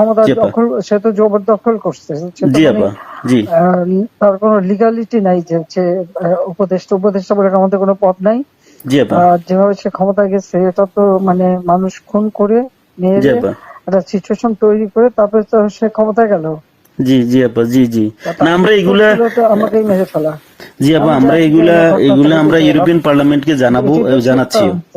ক্ষমতা দখল সে তো জবরদখল করছে। জি মানে, আপা জি। তার কোনো লিগালিটি নাই যে হচ্ছে উপদেষ্টা উপদেষ্টা বলে আমাদের কোনো নাই। জি আপা। যেভাবে সে ক্ষমতা গেছে এটা তো মানে মানুষ খুন করে মেরে একটা সিচুয়েশন তৈরি করে তারপরে তো সে ক্ষমতা গেল। জি জি আপা জি জি। না আমরা এগুলা আমাকেই মেরে ফেলা। জি আপা আমরা এগুলা এগুলা আমরা ইউরোপিয়ান পার্লামেন্টকে জানাব এটি তো এবং জানাচ্ছিও সত্য।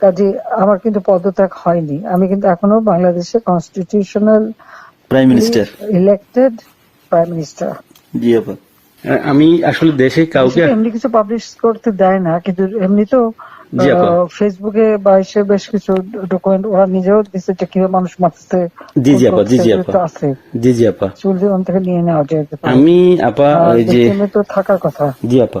কাজে আমার কিন্তু পদত্যাগ হয়নি। আমি কিন্তু এখনও বাংলাদেশে constitutional prime minister elected prime minister জি আপা। আমি আসলে দেশে কাউকে এমনি কিছু পাবলিশ করতে দেয় না কিন্তু এমনি তো আহ, ফেসবুকে বা এসে বেশ কিছু ডকুমেন্ট ওরা নিজেও দিচ্ছে যে কীভাবে মানুষ মারতেছে জি জি আপা জি জি আপা। আছে জি জি আপা। চুল থেকে নিয়ে নেওয়া পারে আমি আপা ওই যে তো থাকার কথা। জি আপা।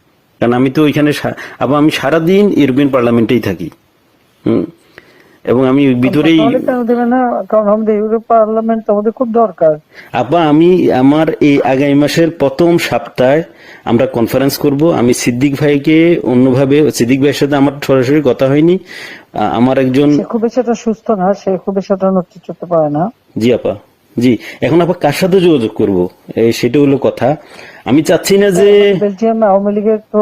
কারণ আমি তো ওইখানে আবার আমি সারাদিন ইউরোপিয়ান পার্লামেন্টেই থাকি। হুম? এবং আমি ভিতরেই কারণ আমাদের ইউরোপ পার্লামেন্ট আমাদের খুব দরকার। আপা আমি আমার এই আগামী মাসের প্রথম সপ্তাহে আমরা কনফারেন্স করব। আমি সিদ্দিক ভাইকে অন্যভাবে সিদ্দিক ভাইয়ের সাথে আমার সরাসরি কথা হয়নি। আমার একজন খুব বেশি একটা সুস্থ না সে খুব বেশি একটা নেতৃত্ব করতে পারে না। জি আপা জি এখন আপা কার সাথে যোগাযোগ করব? এই সেটা হলো কথা। আমি চাচ্ছি না যে বেলজিয়াম আওয়ামী লীগের তো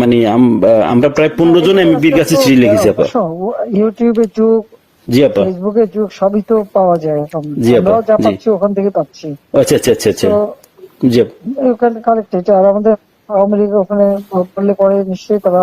মানে আমরা প্রায় পনেরো জন এমপির কাছে চিঠি লিখেছি আপা। ইউটিউবে যুগ জি আপা। ফেসবুকের যুগ সবই তো পাওয়া যায় জি আপা, যা পাচ্ছি ওখান থেকে পাচ্ছি। আচ্ছা আচ্ছা আচ্ছা আচ্ছা। জি। ওখানে কালেক্টেড আর আমাদের আওয়ামী লীগ ওখানে করলে পরে নিশ্চয়ই তারা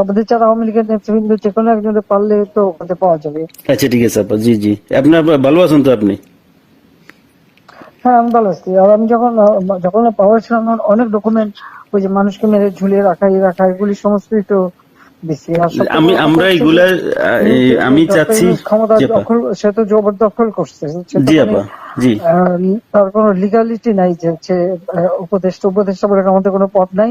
আমাদের যারা আওয়ামী লীগের নেতৃবৃন্দ যে কোনো পারলে তো ওখানে পাওয়া যাবে। আচ্ছা ঠিক আছে আপা জি জি। আপনার ভালো আছেন তো আপনি? হ্যাঁ আমি ভালো আছি। আর আমি যখন যখন পাওয়ার অনেক ডকুমেন্ট ওই যে মানুষকে মেরে ঝুলিয়ে রাখা এই রাখা এগুলি সমস্তই তো আমি আমরা এগুলা আমি চাচ্ছি সে তো জবরদখল করছে। জি মানে, আপা জি। তার কোনো লিগালিটি নাই যে উপদেষ্টা উপদেষ্টা বলে আমাদের কোনো পথ নাই।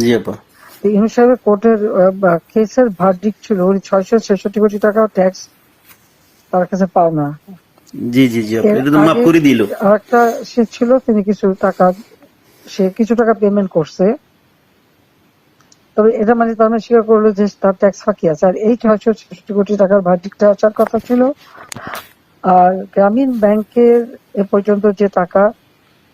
জি আপা। ইউনুস সাহেবের কোর্টের কেসের ভার্ডিক ছিল ওই ছয়শো ছেষট্টি কোটি টাকা ট্যাক্স তার কাছে পাও না। জি জি জি তো মাফ করে দিল। সে ছিল তিনি কিছু টাকা সে কিছু টাকা পেমেন্ট করছে। তবে এটা মানে তার মানে স্বীকার করল যে তার ট্যাক্স ফাঁকি আছে। আর এই ছয়শো ছেষট্টি কোটি টাকার ভার্ডিকটা আসার কথা ছিল। আর গ্রামীণ ব্যাংকের এ পর্যন্ত যে টাকা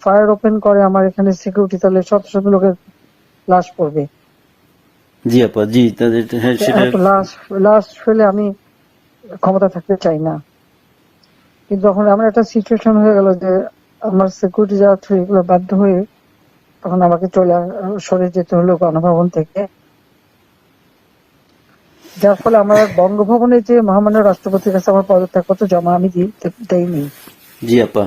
ফায়ার ওপেন করে আমার এখানে সিকিউরিটি তাহলে শত শত লোকের লাশ পড়বে জি আপা জি তাদের হ্যাঁ সেটা লাশ লাশ ফেলে আমি ক্ষমতা থাকতে চাই না। কিন্তু যখন আমার একটা সিচুয়েশন হয়ে গেল যে আমার সিকিউরিটি থ্রু এগুলো বাধ্য হয়ে তখন আমাকে চলে সরে যেতে হলো গণভবন থেকে। যার ফলে আমার বঙ্গভবনে যে মহামান্য রাষ্ট্রপতির কাছে আমার পদত্যাগ পদত্যাগপত্র জমা আমি দি- দেইনি। জি আপা।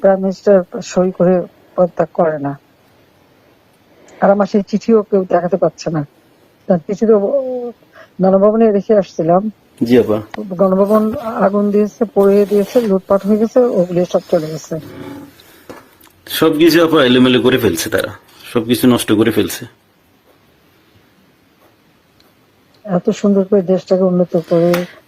প্রাইম মিনিস্টার সই করে পদত্যাগ করে না। আর আমার সেই চিঠিও কেউ দেখাতে পারছে না। তার চিঠি তো গণভবনে রেখে আসছিলাম। জি আপা। গণভবন আগুন দিয়েছে পড়িয়ে দিয়েছে লুটপাট হয়ে গেছে ওগুলি সব চলে গেছে। সবকিছু আপা এলোমেলো করে ফেলছে তারা। সবকিছু নষ্ট করে ফেলছে। এত সুন্দর করে দেশটাকে উন্নত করে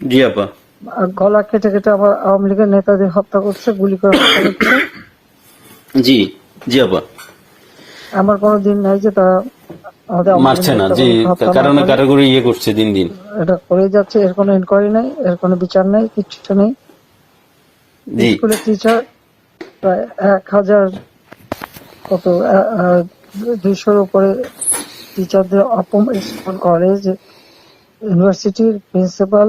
জি আপা। গলা কেটে কেটে আবার আওয়ামী লীগের নেতাদের হত্যা করছে গুলি করে হত্যা করছে। জি জি আপা। আমার কোনো দিন নাই যে তারা মারছে না জি কারণে করে। ইয়ে করছে দিন দিন। এটা করে যাচ্ছে এর কোনো ইনকোয়ারি নাই এর কোনো বিচার নাই কিচ্ছু নেই। স্কুলের টিচার প্রায় এক হাজার কত দুইশোর উপরে টিচারদের অপমান স্কুল কলেজ ইউনিভার্সিটির প্রিন্সিপাল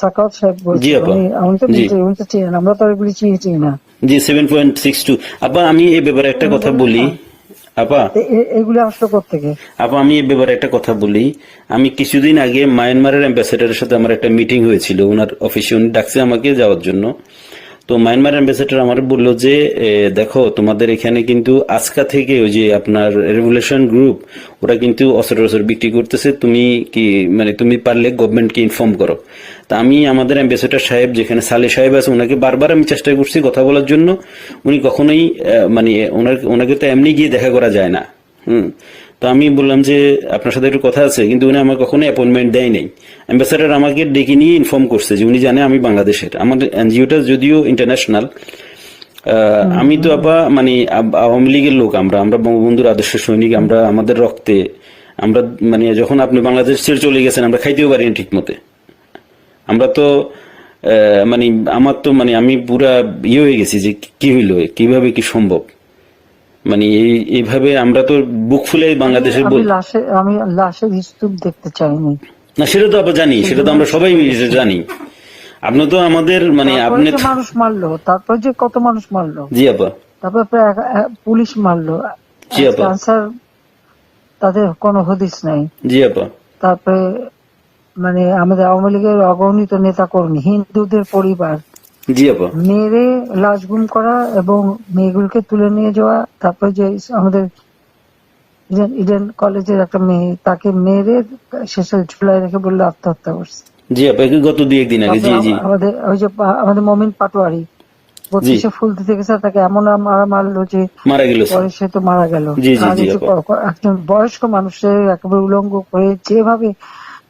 সাকাত সাহেব আমি তো। উনি তো চিনেন আমরা তো এগুলি চিনি চিনি না। জি সেভেন পয়েন্ট সিক্স টু আপা আমি এই ব্যাপারে একটা কথা বলি। আপা। এ- এ- আসলো থেকে আপা আমি এই ব্যাপারে একটা কথা বলি। আমি কিছুদিন আগে মায়ানমারের অ্যাম্বাসেডারের সাথে আমার একটা মিটিং হয়েছিল। ওনার অফিসে উনি ডাকছে আমাকে যাওয়ার জন্য। তো মায়ানমার অ্যাম্বাসেডার আমার বলল যে দেখো তোমাদের এখানে কিন্তু আজকা থেকে ওই যে আপনার রেভুলেশন গ্রুপ ওরা কিন্তু অস্ত্র টস্ত্র বিক্রি করতেছে। তুমি কি মানে তুমি পারলে গভর্নমেন্টকে ইনফর্ম করো। তা আমি আমাদের অ্যাম্বাসেডর সাহেব, যেখানে সালে সাহেব আছে, ওনাকে বারবার আমি চেষ্টা করছি কথা বলার জন্য। উনি কখনোই মানে ওনার, ওনাকে তো এমনি গিয়ে দেখা করা যায় না। হুম। তো আমি বললাম যে, আপনার সাথে একটু কথা আছে, কিন্তু উনি আমার কখনো অ্যাপয়েন্টমেন্ট দেয় নাই। অ্যাম্বাসেডর আমাকে ডেকে নিয়ে ইনফর্ম করছে যে, উনি জানে আমি বাংলাদেশের। আমার এনজিওটা যদিও ইন্টারন্যাশনাল আমি তো আপা মানে আওয়ামী লীগের লোক আমরা আমরা বঙ্গবন্ধুর আদর্শ সৈনিক, আমরা আমাদের রক্তে, আমরা মানে যখন আপনি বাংলাদেশ ছেড়ে চলে গেছেন, আমরা খাইতেও পারিনি ঠিক মতে আমরা তো মানে আমার তো মানে আমি পুরা ইয়ে হয়ে গেছি যে কি হইল কীভাবে কি সম্ভব? মানে এই এইভাবে আমরা তো বুক ফুলে বাংলাদেশের আমি লাশের স্তূপ দেখতে চাইনি। না সেটা তো আবার জানি সেটা তো আমরা সবাই জানি। আপনি তো আমাদের মানে আপনি মানুষ মারলো তারপর যে কত মানুষ মারলো? জি আপা। তারপর পুলিশ মারলো। জি আপা। তাদের কোনো হদিস নাই। জি আপা। তারপরে মানে আমাদের আওয়ামী লীগের অগণিত নেতা কর্মী হিন্দুদের পরিবার মেরে লাশ গুম করা এবং মেয়েগুলোকে তুলে নিয়ে যাওয়া তারপরে যে আমাদের ইডেন কলেজের একটা মেয়ে তাকে মেরে শেষে ঝুলাই রেখে বলল আত্মহত্যা করছে। জি আপা গত দুই একদিন আগে জি জি। আমাদের ওই যে আমাদের মমিন পাটোয়ারি বত্রিশে ফুল দিতে গেছে তাকে এমন মারা মারলো যে মারা গেল পরে সে তো মারা গেল। একজন বয়স্ক মানুষের একেবারে উলঙ্গ করে যেভাবে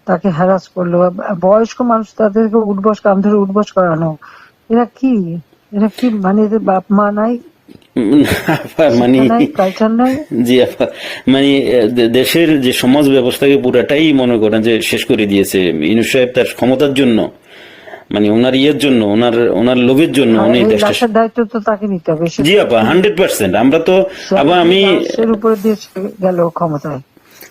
তাকে হ্যারাস করল। বয়স্ক মানুষ তাদেরকে উঠবস কাম ধরে উঠবস করানো। এরা কি? এরা কি মানে এদের বাপ মা নাই? মানে জি আপা মানে দেশের যে সমাজ ব্যবস্থাকে পুরাটাই মনে করেন যে শেষ করে দিয়েছে। ইনুস সাহেব তার ক্ষমতার জন্য মানে ওনার ইয়ের জন্য ওনার ওনার লোভের জন্য উনি এই দেশটা দায়িত্ব তো তাকে নিতে হবে জি আপা হান্ড্রেড পার্সেন্ট আমরা তো আবার আমি উপরে দিয়ে গেল ক্ষমতায়।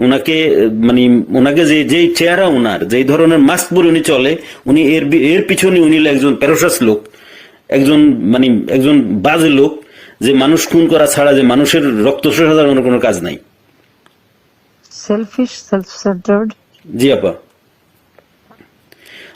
ওনাকে মানে ওনাকে যে যেই চেহারা ওনার যেই ধরনের মাস্ক পরে উনি চলে উনি এর এর পিছনে উনি একজন প্যারোসাস লোক একজন মানে একজন বাজে লোক যে মানুষ খুন করা ছাড়া যে মানুষের রক্ত শোষা কোনো কাজ নাই। সেলফিশ সেলফ সেন্টার্ড জি আপা।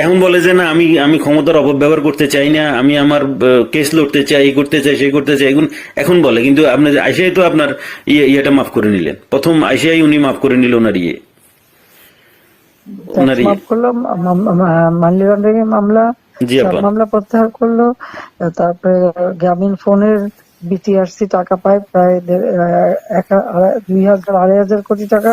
এখন বলে যে না আমি আমি ক্ষমতার অপব্যবহার করতে চাই না আমি আমার কেস লড়তে চাই এই করতে চাই সেই করতে চাই এখন এখন বলে কিন্তু আপনি আইসিআই তো আপনার ইয়ে ইয়েটা মাফ করে নিলেন। প্রথম আইসিআই উনি মাফ করে নিল ওনার ইয়ে। ওনার ইয়ে। মানি লন্ডারিং মামলা জি মামলা প্রত্যাহার করল তারপরে গ্রামীণ ফোনের বিটিআরসি টাকা পায় প্রায় দুই হাজার আড়াই হাজার কোটি টাকা।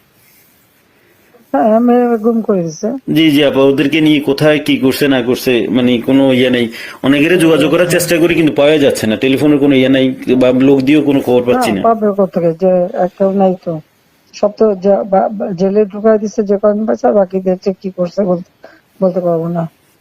হ্যাঁ আমি গুম করে দিচ্ছে জি জি আপা ওদেরকে নিয়ে কোথায় কি করছে না করছে মানে কোনো ইয়ে নেই। অনেকের যোগাযোগ করার চেষ্টা করি কিন্তু পাওয়া যাচ্ছে না। টেলিফোনের কোনো ইয়ে নাই বা লোক দিয়েও কোনো খবর পাচ্ছি না, না। পাবে কোথেকে যে একটা নাই তো। সব তো জেলে ঢুকাই দিচ্ছে যে কয়েকজন পাচ্ছে বাকিদের কি করছে বলতে বলতে পারব না।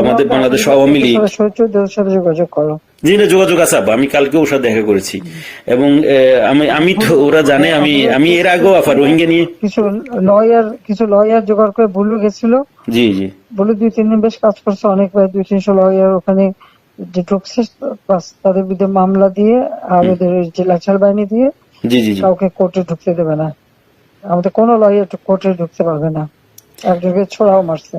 আমাদের বাংলাদেশ আওয়ামী লীগ যোগাযোগ করো। জি না যোগাযোগ আছে আমি কালকে ওর সাথে দেখা করেছি। এবং আমি আমি তো ওরা জানে আমি আমি এর আগেও আফা রোহিঙ্গা নিয়ে কিছু লয়ার কিছু লয়ার জোগাড় করে বলু গেছিল। জি জি। বলে দুই তিন দিন বেশ কাজ করছে অনেক প্রায় দুই তিনশো লয়ার ওখানে যে ঢুকছে তাদের বিরুদ্ধে মামলা দিয়ে আর ওদের ওই যে লাচার বাহিনী দিয়ে জি জি জি। কাউকে কোর্টে ঢুকতে দেবে না। আমাদের কোনো লয়ার কোর্টে ঢুকতে পারবে না। একজনকে ছোড়াও মারছে।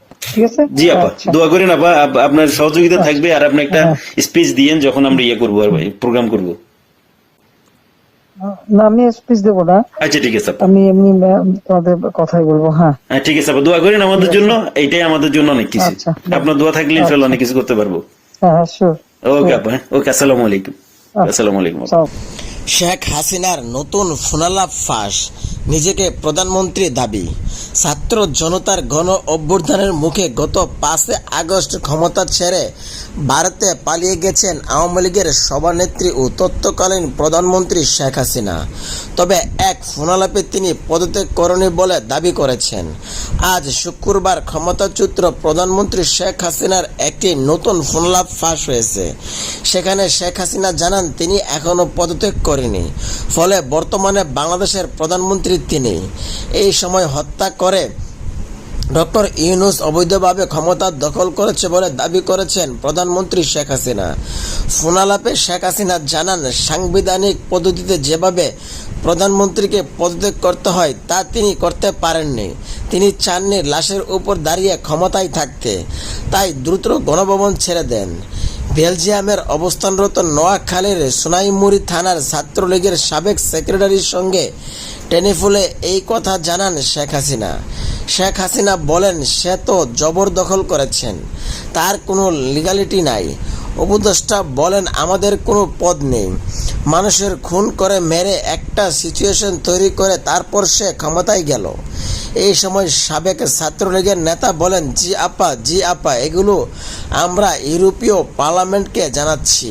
ঠিক আছে? জি আপা আচ্ছা। দোয়া করেন আপা আপনার সহযোগিতা থাকবে আর আপনি একটা স্পিচ দিয়েন যখন আমরা ইয়ে করব আর প্রোগ্রাম করব। না আমি স্পিচ দেবো না। আচ্ছা ঠিক আছে আমি এমনি তোমাদের কথাই বলব হ্যাঁ। হ্যাঁ ঠিক আছে আপা দোয়া করেন আমাদের জন্য এইটাই আমাদের জন্য অনেক কিছু। আচ্ছা। আপনার দোয়া থাকলে ইনশাল্লাহ অনেক কিছু করতে পারব। হ্যাঁ হ্যাঁ শিওর ওকে আপা হ্যাঁ ওকে আসসালামু আলাইকুম। আসসালামু আলাইকুম শেখ হাসিনার নতুন ফোনালাপ ফাঁস। নিজেকে প্রধানমন্ত্রী দাবি। ছাত্র জনতার গণ অভ্যুত্থানের মুখে গত পাঁচে আগস্ট ক্ষমতা ছেড়ে ভারতে পালিয়ে গেছেন আওয়ামী লীগের সভানেত্রী ও তত্ত্বকালীন প্রধানমন্ত্রী শেখ হাসিনা। তবে এক ফোনালাপে তিনি পদত্যাগ করেনি বলে দাবি করেছেন। আজ শুক্রবার ক্ষমতাচ্যুত প্রধানমন্ত্রী শেখ হাসিনার একটি নতুন ফোনলাপ ফাঁস হয়েছে। সেখানে শেখ হাসিনা জানান, তিনি এখনও পদত্যাগ করেনি ফলে বর্তমানে বাংলাদেশের প্রধানমন্ত্রী তিনি এই সময় হত্যা করে ডক্টর ইউনুস অবৈধভাবে ক্ষমতা দখল করেছে বলে দাবি করেছেন প্রধানমন্ত্রী শেখ হাসিনা। ফোনালাপে শেখ হাসিনা জানান, সাংবিধানিক পদ্ধতিতে যেভাবে প্রধানমন্ত্রীকে পদত্যাগ করতে হয়, তা তিনি করতে পারেননি। তিনি চাননি লাশের উপর দাঁড়িয়ে ক্ষমতায় থাকতে। তাই দ্রুত গণভবন ছেড়ে দেন। বেলজিয়ামের অবস্থানরত নোয়াখালীর সোনাইমুড়ি থানার ছাত্রলীগের সাবেক সেক্রেটারির সঙ্গে টেলিফোনে এই কথা জানান শেখ হাসিনা। শেখ হাসিনা বলেন, সে তো জবরদখল করেছেন। তার কোনো লিগালিটি নাই। উপদেষ্টা বলেন, আমাদের কোনো পদ নেই। মানুষের খুন করে মেরে একটা সিচুয়েশন তৈরি করে তারপর সে ক্ষমতায় গেল। এই সময় সাবেক ছাত্রলীগের নেতা বলেন, জি আপা জি আপা, এগুলো আমরা ইউরোপীয় পার্লামেন্টকে জানাচ্ছি।